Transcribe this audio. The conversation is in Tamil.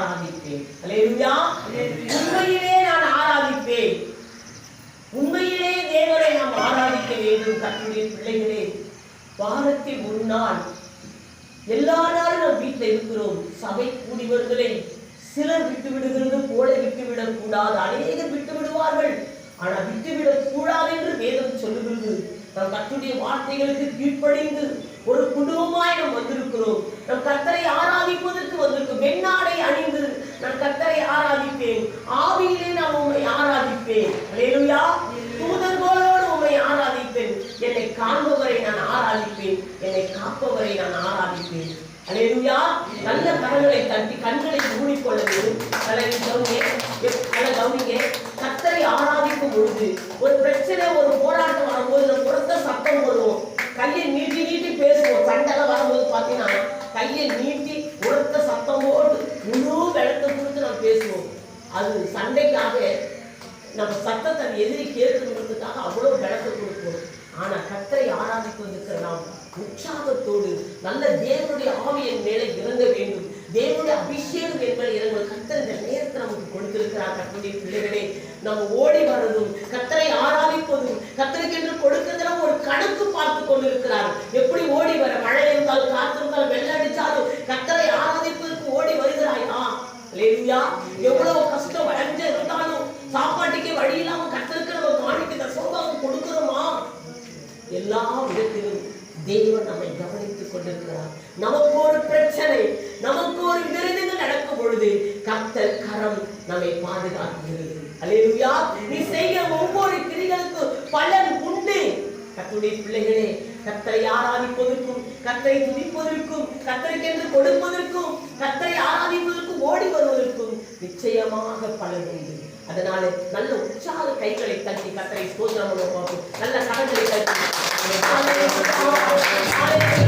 ஆராதிப்பேன். உண்மையிலே நான் ஆராதிப்பேன். உண்மையிலே தேவரை நாம் ஆராதிக்க வேண்டும் கற்றுடைய பிள்ளைகளே. வாரத்தில் ஒரு நாள் எல்லா நாளும் நம் வீட்டில் இருக்கிறோம். சபை கூடியவர்களை சிலர் விட்டு விடுகிறது போல விட்டுவிடக் கூடாது. அநேகர் விட்டு விடுவார்கள் ஆனால் விட்டுவிடக் கூடாது என்று வேதம் சொல்லுகிறது. நம் கற்றுடைய வார்த்தைகளுக்கு கீழ்ப்படைந்து ஒரு குடும்பமாய் நாம் வந்திருக்கிறோம். நம் கத்தரை ஆராதிப்பதற்கு வந்திருக்கும். வெண்ணாடை என்னை காப்பவரை நான் ஆராதிப்பேன். அலையா நல்ல கரங்களை தட்டி கண்களை மூடிக்கொள்ள வேண்டும் கலரை கவனிங்க எப்- கவனிங்க கத்தரை ஆராதிக்கும் பொழுது ஒரு பிரச்சனை ஒரு போராட்டம் வரும்போது நம்ம சத்தம் வருவோம் கையை நீட்டி நீட்டி பேசுவோம். சண்டைலாம் வரும்போது பார்த்தீங்கன்னா கையை நீட்டி உரத்த சத்தம் போட்டு முழு வெள்ளத்தை கொடுத்து நம்ம பேசுவோம். அது சண்டைக்காக நம்ம சத்தத்தை எதிரி கேட்கணுன்றதுக்காக அவ்வளோ பலத்தை கொடுப்போம். ஆனா கத்தரை ஆராதிப்பதற்கு நாம் உற்சாகத்தோடு நல்ல தேவனுடைய ஆவியின் மேலே இறங்க வேண்டும். தேவனுடைய அபிஷேகம் என்பதை இறங்க கத்தர் இந்த நேரத்தை நமக்கு கொடுத்திருக்கிறார். கத்தருடைய பிள்ளைகளே நம்ம ஓடி வரதும் கத்தரை ஆராதிப்பதும் கத்தருக்கென்று கொடுக்கிறதுல ஒரு கணக்கு பார்த்து கொண்டிருக்கிறார். எப்படி ஓடி தேவன் நம்மை கவனித்துக் கொண்டிருக்கிறார். நமக்கு ஒரு பிரச்சனை நமக்கு ஒரு விருதுகள் நடக்கும் பொழுது கத்தல் கரம் நம்மை பாதுகாக்கிறது. அல்லேலூயா நீ செய்கிற ஒவ்வொரு கிரிகளுக்கு பலன் உண்டு. கத்துடைய பிள்ளைகளே கத்தரை ஆராதிப்பதற்கும் கத்தரை துதிப்பதற்கும் கத்தரைக்கென்று கொடுப்பதற்கும் கத்தரை ஆராதிப்பதற்கும் ஓடி வருவதற்கும் நிச்சயமாக பலன் உண்டு. அதனால நல்ல உற்சாக கைகளை தட்டி கத்தரை சோதனை பார்ப்போம். நல்ல கடன்களை தட்டி ます。